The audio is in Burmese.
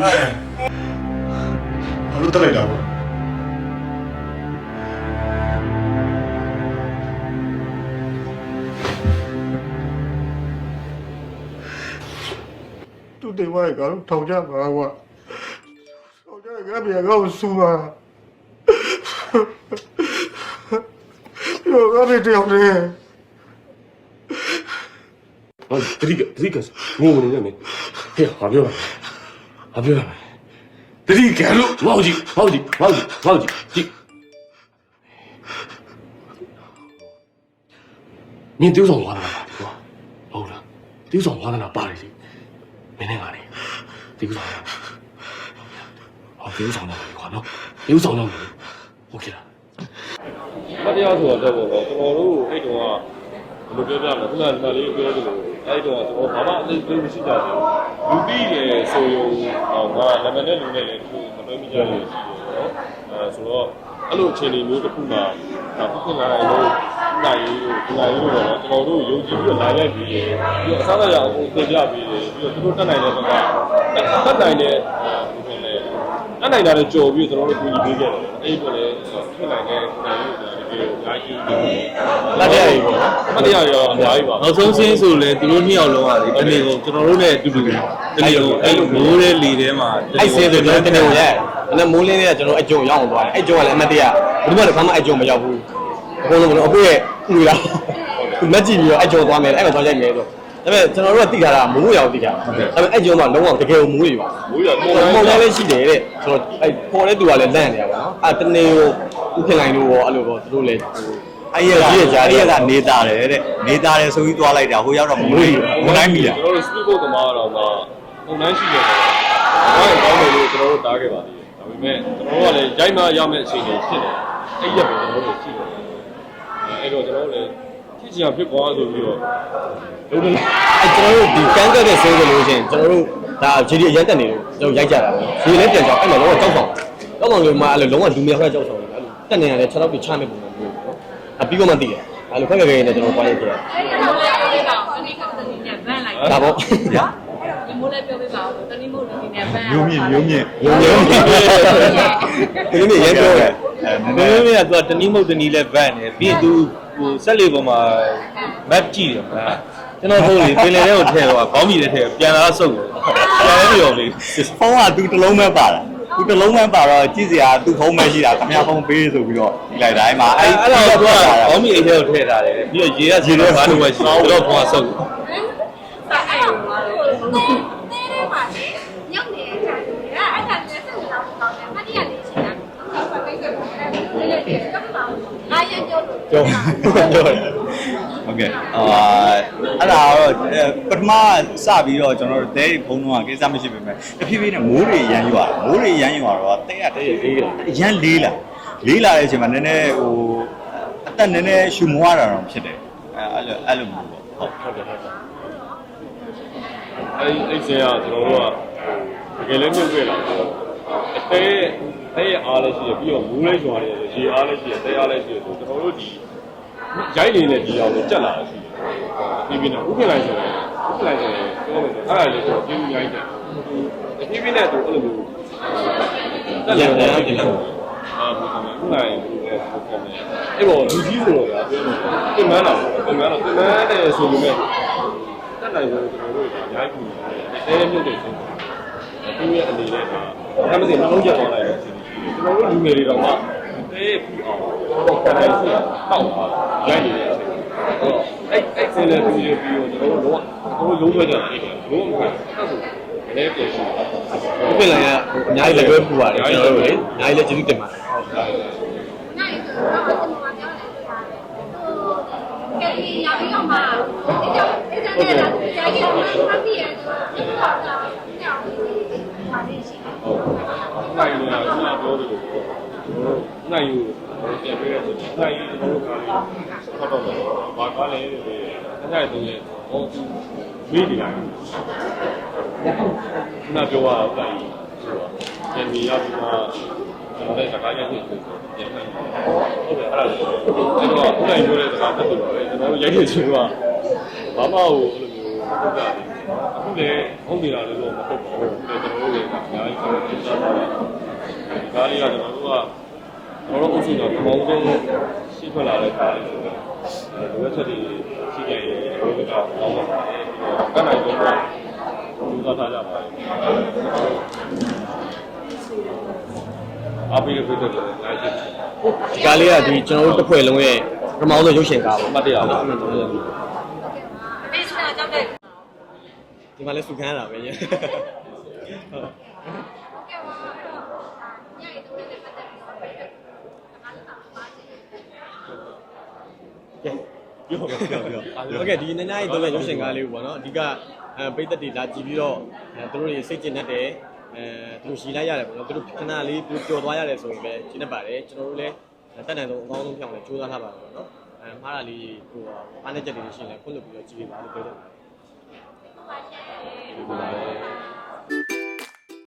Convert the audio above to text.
ဘာလို့တက်လိုက်တာလဲသူတင်သွားရကတော့ထောင်ကြပါကွာထောင်ကြရကပြန်ကောက်စူပါပြောကရတဲ့အောင်လေဟောတတိကတတိကငိုနေတယ်နေဟေးဟာပြောပါ ဘာပြောရမလဲတတိကံလို့မောက်ကြည့်မောက်ကြည့်မောက်ကြည့်မောက်ကြည့်ကြည့်မင်းတူးဆောင်ဝါသနာပါကွာဟုတ်လားတူးဆောင်ဝါသနာပါတယ်လေမင်းနဲ့ငါနဲ့တူးဆောင်ဟောတူးဆောင်တော့ကွာနော်တူးဆောင်တော့ဟုတ်ကဲ့လားမတရားဆိုတော့တော့ကျွန်တော်တို့အဲ့တုန်းကဘယ်လိုပြောပြမလဲခုနကဒီမလေးပြောတဲ့လိုအဲ့တုန်းကကျွန်တော်ဘာမှအသိသိမရှိကြဘူး လူပြီးရဆိုရုံတော့ငါနာမည်နဲ့လူနဲ့လည်းသူမတွေ့မိကြလို့ရှိတယ်နော်အဲဆိုတော့အဲ့လိုအခြေအနေမျိုးတစ်ခုမှာအခုခုနကလည်းနိုင်ရေးကိုနိုင်ရေးလို့တော့ကျွန်တော်တို့ယုံကြည်ပြီးတော့လာရိုက်ပြီးပြီးတော့အစားအစာအကုန်သင်ပြပြီးပြီးတော့သူတို့တက်နိုင်တဲ့ဘက်ကတက်နိုင်တဲ့ဒီလိုလေတက်နိုင်တာလည်းကြော်ပြီးကျွန်တော်တို့ကူညီပေးခဲ့တယ်အဲ့ဒီတော့လည်းဖြစ်နိုင်တဲ့နိုင်ရေးကိုဒီလိုအ များကြီးမတရားကြီးပေါ့နော်မတရားရောအများကြီးပါနောက်ဆုံးစင်းဆိုလဲသူတို့နှစ်ယောက်လုံးကလေတနေ့ကိုကျွန်တော်တို့နဲ့အတူတူတနေ့ကိုအဲ့လိုမိုးတဲ့လေထဲမှာအဲ့စင်းဆိုကျွန်တော်တနေ့ကိုရဲအဲ့နဲ့မိုးလင်းလေးကကျွန်တော်အကြုံရောက်အောင်သွားတယ်အဲ့ကြုံကလည်းအမတ်တရဘယ်သူမှလည်းဘာမှအကြုံမရောက်ဘူးအကုန်လုံးအကိုရဲ့လူလာမက်ကြည့်ပြီးတော့အကြုံသွားမယ်အဲ့မှာသွားရိုက်မယ်ဆိုဒါပေမဲ့ကျွန်တော်တို့ကတိထားတာမိုးရောက်တိထားဒါပေမဲ့အဲ့ကြုံကလုံးဝတကယ်ကိုမိုးတွေပါမိုးရပုံပုံလည်းပဲရှိတယ်တဲ့ဆိုတော့အဲ့ပေါ်တဲ့သူကလည်းလန့်နေတာပါနော်အဲ့တနေ့ကို ဥခင်လိုက်လို့ရောအဲ့လိုပေါ့သူတို့လည်းဟိုအဲ့ရကအဲ့ရကနေသားတယ်တဲ့နေသားတယ်ဆိုပြီးသွားလိုက်တာဟိုရောက်တော့မလို့မနိုင်ပြီလားကျွန်တော်တို့ speed boat သမားတော့မှပုံနှမ်းရှိရတယ်။ဘာလို့ကောင်းတယ်လို့ကျွန်တော်တို့တားခဲ့ပါသေးတယ်။ဒါပေမဲ့ကျွန်တော်တို့ကလည်းရိုက်မှရမယ့်အခြေအနေဖြစ်နေ။အဲ့ရက်ပဲကျွန်တော်တို့ရှိတယ်။အဲ့တော့ကျွန်တော်တို့လည်းဖြစ်ချင်ဖြစ်သွားဆိုပြီးတော့လုံးလုံးအဲ့ကျွန်တော်တို့ဒီကန်းကက်တဲ့ဆင်းကြလို့ရှိရင်ကျွန်တော်တို့ဒါဂျီဒီအရန်တက်နေလို့ကျွန်တော်ရိုက်ကြတာပဲဂျီလည်းပြန်ကြောက်အဲ့မှာတော့ကြောက်ဆောင်ကြောက်ဆောင်လို့မှအဲ့လိုလုံးဝလူမြောက်ခွဲကြောက်ဆောင် တယ်အဲ့လိုတက်နေရတယ်6တော့ပြချမယ်ပုံစံမျိုးပေါ့အပြီးတော့မှသိတယ်အဲ့လိုခက်ခက်ခဲခဲနဲ့ကျွန်တော်ပွားရိုက်ခဲ့အဲ့ဒါလည်းပြောပြပါဦးတနည်းကတနည်းနဲ့ဗန်လိုက်တာဒါပေါ့ဒီမိုးလည်းပြောပြပါဦးတနည်းမို့တနည်းနဲ့ဗန်မျိုးမြင့်မျိုးမြင့်ရုံရုံဒီနေ့ရဲပြောတယ်အဲနည်းဘနည်းယ်လိုလဲသူကတနည်းမဟုတ်တနည်းလဲဗတ်နေပြီးရင်သူဟိုဆက်လေပေါ်မှာ map ကြည့်တယ်မလားကျွန်တော်ဟုတ်လေပင်လယ်ထဲကိုထည့်တော့ခေါင်းမြည်တဲ့ထည့်ပြန်လာဆုပ်တယ်ပြန်လဲပြောလေဖုန်းကသူတစ်လုံးပဲပါတာ သူတစ်လုံးပဲပါတော့ကြည့်စရာသူဖုန်းပဲရှိတာခမရဖုန်းပေးဆိုပြီးတော့ဒီလိုက်တိုင်းမှာအဲ့အဲ့အဲ့တော့သူကတာခေါင်းမြည်အိတ်ထဲကိုထည့်ထားတယ်ပြီးတော့ရေကရေတော့ဘာလို့ပဲရှိတယ်တော့ခေါင်းဆုပ်စာအဲ့လိုပါလို့တဲတဲပါလေညောက်နေတဲ့ခါကျတော့အဲ့ဒါလည်းဆက်လာတော့တယ်မတရားလေးရှိတာဟုတ်ပါပဲကဲအဲ့ဒါလည်းကပ်ပါဦးအားရပြောလို့ကြောကြောတယ်ဟုတ်ကဲ့အာ အဲ့ဒါတော့ပထမစပြီးတော့ကျွန်တော်တို့တဲဖုန်းတော့ကိစ္စမရှိပေမဲ့တဖြည်းဖြည်းနဲ့မိုးတွေရမ်းရွာမိုးတွေရမ်းရွာတော့တဲရတဲရလေးရမ်းလေးလာလေးလာတဲ့အချိန်မှာနည်းနည်းဟိုအသက်နည်းနည်းရှူမွားတာတော့ဖြစ်တယ်အဲအဲ့လိုအဲ့လိုမျိုးပေါ့ဟုတ်ဟုတ်တယ်ဟုတ်တယ်အဲ့အဲ့စင်ကကျွန်တော်တို့ကတကယ်လည်းမြုပ်ခဲ့လာတယ်အသေးတဲ့အားလည်းရှိရပြီးတော့မူးလည်းရွာတယ်ရေအားလည်းရှိရတဲအားလည်းရှိရဆိုကျွန်တော်တို့ဒီရိုက်နေတဲ့ဒီအောင်ကိုကြက်လာတာရှိတယ် ပြီးပြီးတော့ဥပ္ပလိုက်ဆိုရင်ဥပ္ပလိုက်ဆိုရင်ပြောမယ်ဆိုအဲ့ဒါလေးဆိုပြင်းပြရိုက်တယ်တဖြည်းဖြည်းနဲ့သူအဲ့လိုမျိုးတက်လာတယ်အာဘယ်လိုလဲဥနိုင်ဘူးလေပုံပေါ်မယ်အဲ့တော့လူကြီးဆိုတော့ဗျာပြောမယ်ပြင်မန်းလာပြင်မန်းလာပြင်မန်းတယ်ဆိုပေမဲ့တက်နိုင်လို့ကျွန်တော်တို့အများကြီးအဲမြုပ်တယ်ဆိုသူ့ရဲ့အနေနဲ့ဒါအမှန်တကယ်နှလုံးကျသွားလိုက်တဲ့အချိန်ကြီးကျွန်တော်တို့လူငယ်တွေတော့မှတဲဖီအောင်တော့ခံနိုင်စီတောက်ပါရိုက်နေတဲ့အ ချိန်အဲ့အဲ့ဆင်းတဲ့သူတွေပြီးတော့ကျွန်တော်တို့တော့လုံးဝကြတာအဲ့ဒါလုံးဝအဲ့ဒါဆိုလည်းပြည့်ရှိတာဥပ္ပလိုင်ကအများကြီးလက်တွဲပူပါတယ်ကျွန်တော်တို့လေအများကြီးလည်းကျေးဇူးတင်ပါတယ်ဟုတ်ကဲ့နိုင်ဆိုတော့ကျွန်တော်ပြောတယ်ဆိုတာကဲဒီရောက်ပြီးတော့မှဒီကြောင့်ဒီကြောင့်လည်းကြာကြီးတော့ဖတ်ပြီးရတော့ဒီတော့တော့ညောင်းပြီးပါလေးရှိတယ်ဟုတ်နိုင်ရဆရာပြောတယ်လို့ နိုင်ယူပြန်ပေးရဆိုနိုင်ယူကျွန်တော်တို့ကလည်းဖတ်တော့တယ်ဘာကားလဲအဲ့ဒါတူရဲ့ဟောသူမေးနေလိုက်ခုနပြောတာဟုတ်တယ်ဆိုတော့ပြန်ပြီးရပြီးမှကျွန်တော်လည်းစကားရဖြစ်ဆိုပြန်ပြန်ဟုတ်တယ်အဲ့ဒါအဲ့တော့ခုနိုင်ပြောတဲ့စကားတက်လို့ပဲကျွန်တော်တို့ရိုက်နေချင်ကဘာမှဟိုအဲ့လိုမျိုးဟုတ်ကြတယ်အခုလည်းဟုတ်နေတာလည်းတော့မဟုတ်ပါဘူးကျွန်တော်တို့လည်းအများကြီးဆက်ပြီးစားတာ ဒီကားလေးကကျွန်တော်တို့ကကျွန်တော်တို့အုပ်စုကပမောင်းဆုံးရှိထွက်လာတဲ့ကားလေးဆိုတော့ဒီဝက်ဆက်တွေရှိခဲ့ရင်ဒီကကောင်းပါပါတယ်ကတ်နိုင်တော့ဘူးသာထားကြပါအပိရပြတဲ့လည်းလိုက်ရှိဒီကားလေးကဒီကျွန်တော်တို့တစ်ဖွဲ့လုံးရဲ့ပထမဆုံးရုပ်ရှင်ကားပေါ့မှတ်တရပါပေးစတာကြောက်တဲ့ဒီမှာလဲစုခန်းရတာပဲညဟုတ်ကဲ့ပါအဲ့တော့ညရီတို့လည်းပတ်သက်ပြီးတော့ပြတ်အားလုံးပါပါစေ ပြောပြောပြောပြောဟုတ်ကဲ့ဒီနည်းနည်းသုံးတဲ့ရုပ်ရှင်ကားလေးကိုပေါ့နော်အဓိကအဲပိတ်သက်တွေလာကြည့်ပြီးတော့အဲသူတို့တွေစိတ်ကျဉ်တတ်တယ်အဲသူတို့ရှည်လိုက်ရတယ်ပေါ့နော်သူတို့ခဏလေးသူပျော်သွားရတယ်ဆိုရင်ပဲကျဉ်တတ်ပါတယ်ကျွန်တော်တို့လည်းတက်နိုင်ဆုံးအကောင်းဆုံးဖြောင်းလဲကြိုးစားထားပါတယ်ပေါ့နော်အဲမှားတာလေးဟိုအားနဲ့ချက်တွေရှိရင်လည်းခွင့်လွှတ်ပြီးတော့ကြည့်ပေးပါလို့ပြောတယ်ပါရှင်ဟုတ်ပါတယ်